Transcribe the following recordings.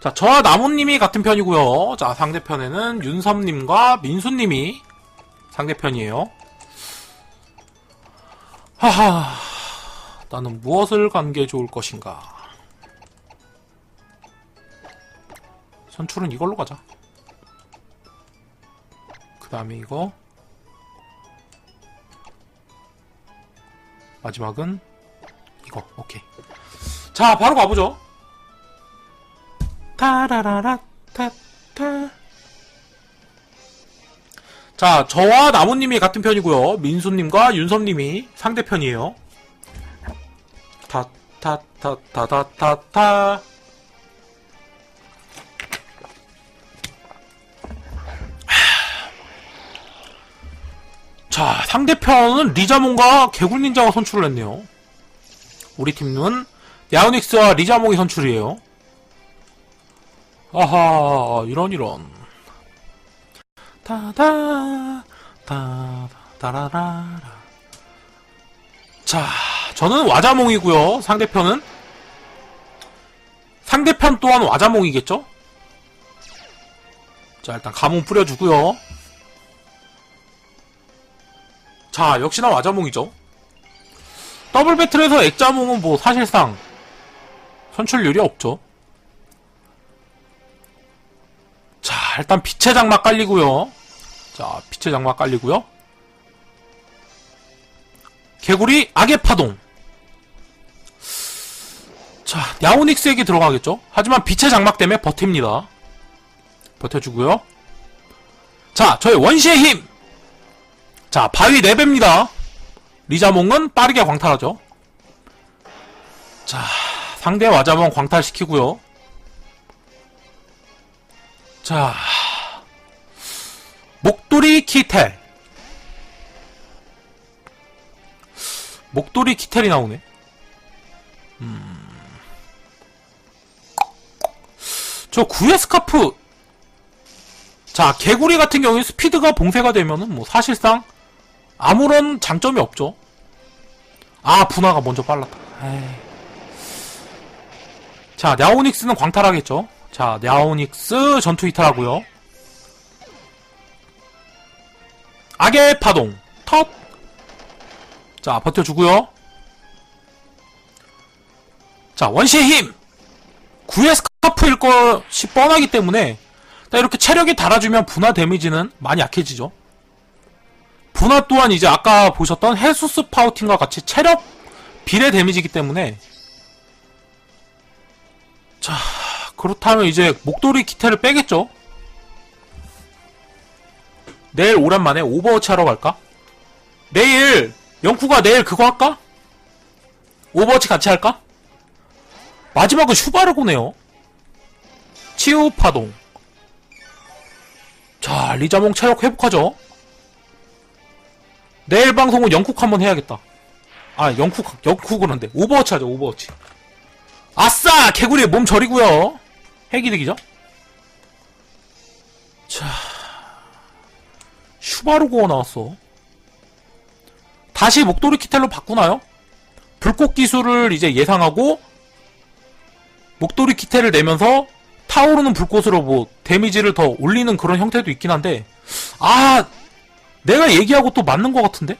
자, 저와 나무님이 같은 편이고요. 자, 상대편에는 윤섭님과 민수님이 상대편이에요. 하하, 나는 무엇을 간게 좋을 것인가? 선출은 이걸로 가자. 그 다음에 이거. 마지막은 이거. 오케이. 자, 바로 가보죠. 타라라라 타타. 자 저와 나무님이 같은 편이고요. 민수님과 윤섭님이 상대편이에요. 타타타타타타타 자 상대편은 리자몽과 개굴닌자가 선출을 했네요. 우리 팀은 야오닉스와 리자몽이 선출이에요 아하 이런 이런. 타 타라라라 자 저는 와자몽이고요. 상대편은? 상대편 또한 와자몽이겠죠? 자 일단 가뭄 뿌려주고요. 자 역시나 와자몽이죠. 더블 배틀에서 액자몽은 뭐 사실상 선출률이 없죠 일단 빛의 장막 깔리고요. 자, 빛의 장막 깔리고요. 개구리 악의 파동. 자, 야오닉스에게 들어가겠죠? 하지만 빛의 장막 때문에 버팁니다. 버텨주고요. 자, 저의 원시의 힘! 자, 바위 4배입니다. 리자몽은 빠르게 광탈하죠. 자, 상대 와자몽 광탈시키고요. 자, 목도리 키텔. 목도리 키텔이 나오네. 음. 저 구의 스카프. 자, 개구리 같은 경우에 스피드가 봉쇄가 되면은 뭐 사실상 아무런 장점이 없죠. 아, 분화가 먼저 빨랐다. 에이. 자, 냐오닉스는 광탈하겠죠. 자, 냐오닉스 전투 이탈하고요. 악의 파동 텁. 자, 버텨주고요. 자, 원시의 힘. 구의 스카프일 것이 뻔하기 때문에 딱 이렇게 체력이 달아주면 분화 데미지는 많이 약해지죠. 분화 또한 이제 아까 보셨던 헤수스 파우팅과 같이 체력 비례 데미지이기 때문에 자 그렇다면 이제 목도리 기태를 빼겠죠? 내일 오랜만에 오버워치 하러 갈까? 내일 영쿠가 내일 그거 할까? 오버워치 같이 할까? 마지막은 슈바르고네요 치유 파동 자 리자몽 체력 회복하죠 내일 방송은 영쿡 한번 해야겠다 아 영쿡 영쿡은 한데 오버워치 하죠 오버워치 아싸 개구리 몸 저리고요 핵이득이죠? 자, 슈바르고가 나왔어. 다시 목도리 키텔로 바꾸나요? 불꽃 기술을 이제 예상하고 목도리 키텔을 내면서 타오르는 불꽃으로 뭐 데미지를 더 올리는 그런 형태도 있긴 한데 아 내가 얘기하고 또 맞는 것 같은데?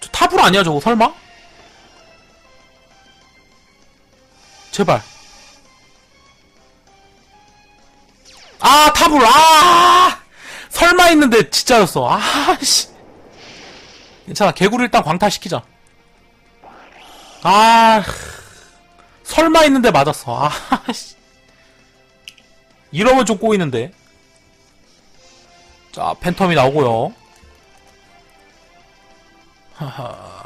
저 탑으로 아니야 저거 설마? 제발 아 탑을 아 설마 있는데 진짜였어. 아 씨. 괜찮아. 개구리 일단 광탈시키자. 아 설마 있는데 맞았어. 아 씨. 이러면 좀 꼬이는데. 자 팬텀이 나오고요. 하하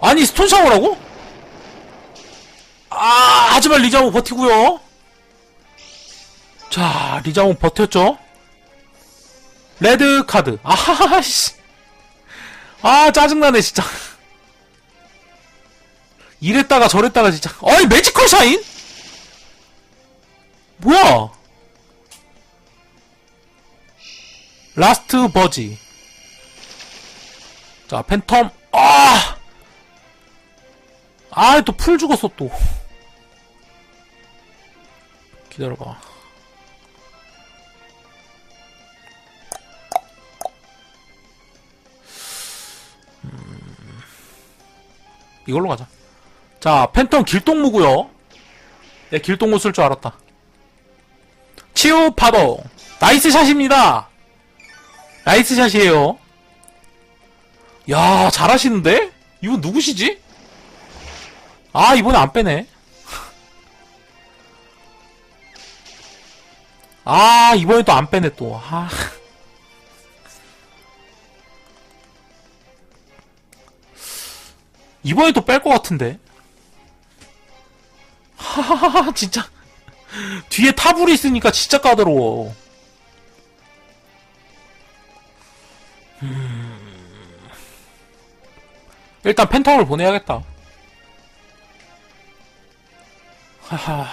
아니 스톤 샤워라고? 아 하지만 리자몽 버티고요. 자 리자몽 버텼죠? 레드 카드. 아하씨. 아 짜증나네 진짜. 이랬다가 저랬다가 진짜. 어이 매지컬 샤인? 뭐야? 라스트 버지. 자, 팬텀, 아! 아, 또 풀 죽었어, 또. 기다려봐. 음, 이걸로 가자. 자, 팬텀 길동무고요 내 길동무 쓸 줄 알았다. 치우 파도. 나이스 샷입니다. 나이스 샷이에요. 야, 잘하시는데? 이분 누구시지? 아, 이번에 안 빼네. 아, 이번에 또 안 빼네, 또. 아. 이번에 또 뺄 것 같은데. 하하하, 진짜. 뒤에 타불이 있으니까 진짜 까다로워. 일단 팬텀을 보내야겠다. 하하.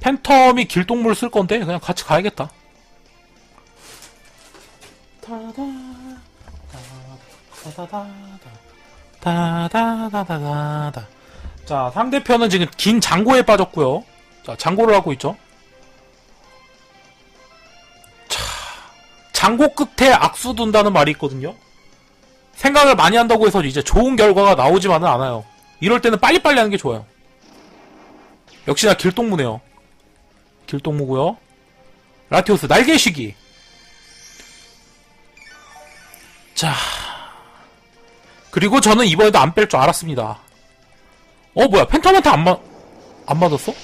팬텀이 길동물 쓸 건데 그냥 같이 가야겠다. 타다 다다다다 다다다다다 자 상대편은 지금 긴 장고에 빠졌고요. 자 장고를 하고 있죠. 자 장고 끝에 악수 둔다는 말이 있거든요. 생각을 많이 한다고 해서 이제 좋은 결과가 나오지만은 않아요. 이럴 때는 빨리빨리 하는 게 좋아요. 역시나 길동무네요. 길동무고요. 라티오스 날개시기. 자. 그리고 저는 이번에도 안 뺄 줄 알았습니다. 어 뭐야 팬텀한테 안 맞... 안 맞았어?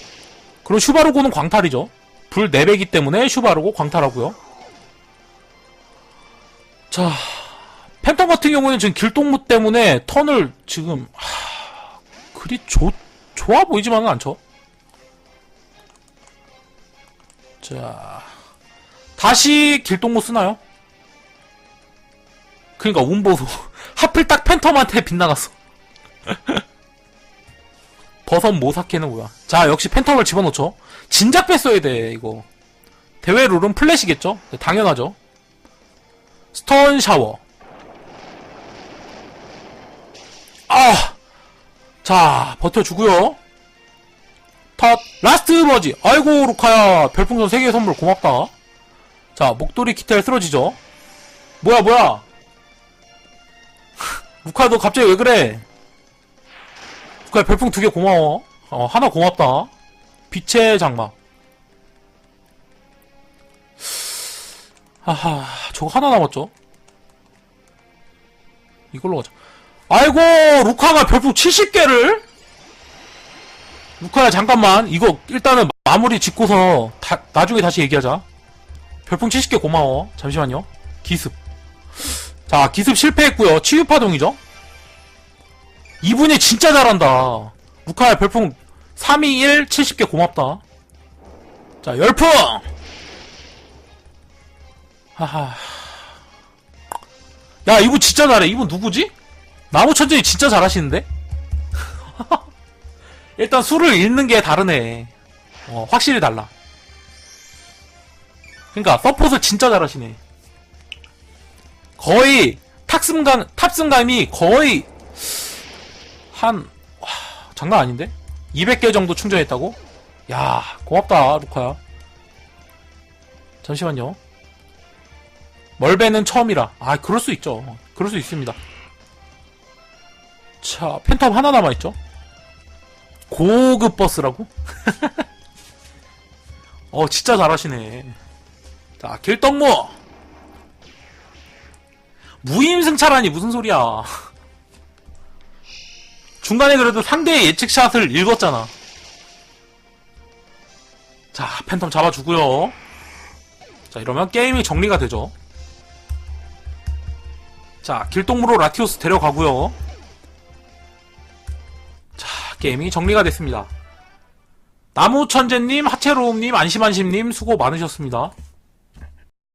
그럼 슈바르고는 광탈이죠. 불 4배기 때문에 슈바르고 광탈하고요. 자 팬텀 같은 경우는 지금 길동무 때문에 턴을 지금 하... 그리 좋... 좋아 보이지만은 않죠. 자 다시 길동무 쓰나요? 그니까 운보소 하필 딱 팬텀한테 빗나갔어. 버섯 모사케는 뭐야? 자 역시 팬텀을 집어넣죠. 진작 뺐어야 돼 이거. 대회 룰은 플래시겠죠? 네, 당연하죠. 스톤 샤워 아! 자 버텨주고요. 탓 라스트 버지. 아이고 루카야. 별풍선 3개 선물 고맙다. 자 목도리 키텔 쓰러지죠. 뭐야 뭐야? 루카 너 갑자기 왜 그래? 루카 별풍 두 개 고마워. 어 하나 고맙다. 빛의 장막 하하 저거 하나 남았죠? 이걸로 가자 아이고 루카가 별풍 70개를? 루카야 잠깐만. 이거 일단은 마무리 짓고서 다, 나중에 다시 얘기하자. 별풍 70개 고마워. 잠시만요. 기습. 자 기습 실패했고요. 치유파동이죠? 이분이 진짜 잘한다. 루카야 별풍 321 70개 고맙다. 자 열풍! 하하. 야 이분 진짜 잘해. 이분 누구지? 나무천재이 진짜 잘하시는데? 일단 수를 읽는 게 다르네. 어, 확실히 달라. 그니까, 서폿을 진짜 잘하시네. 거의, 탑승감, 탑승감이 거의, 한, 와, 장난 아닌데? 200개 정도 충전했다고? 야, 고맙다, 루카야. 잠시만요. 멀베는 처음이라. 아, 그럴 수 있죠. 그럴 수 있습니다. 자, 팬텀 하나 남아있죠? 고급 버스라고? 어, 진짜 잘하시네. 자, 길떡무! 무임승차라니 무슨 소리야. 중간에 그래도 상대의 예측샷을 읽었잖아. 자, 팬텀 잡아주고요. 자, 이러면 게임이 정리가 되죠. 자, 길동무로 라티오스 데려가고요. 게임이 정리가 됐습니다. 나무천재님, 하체로움님, 안심안심님 수고 많으셨습니다.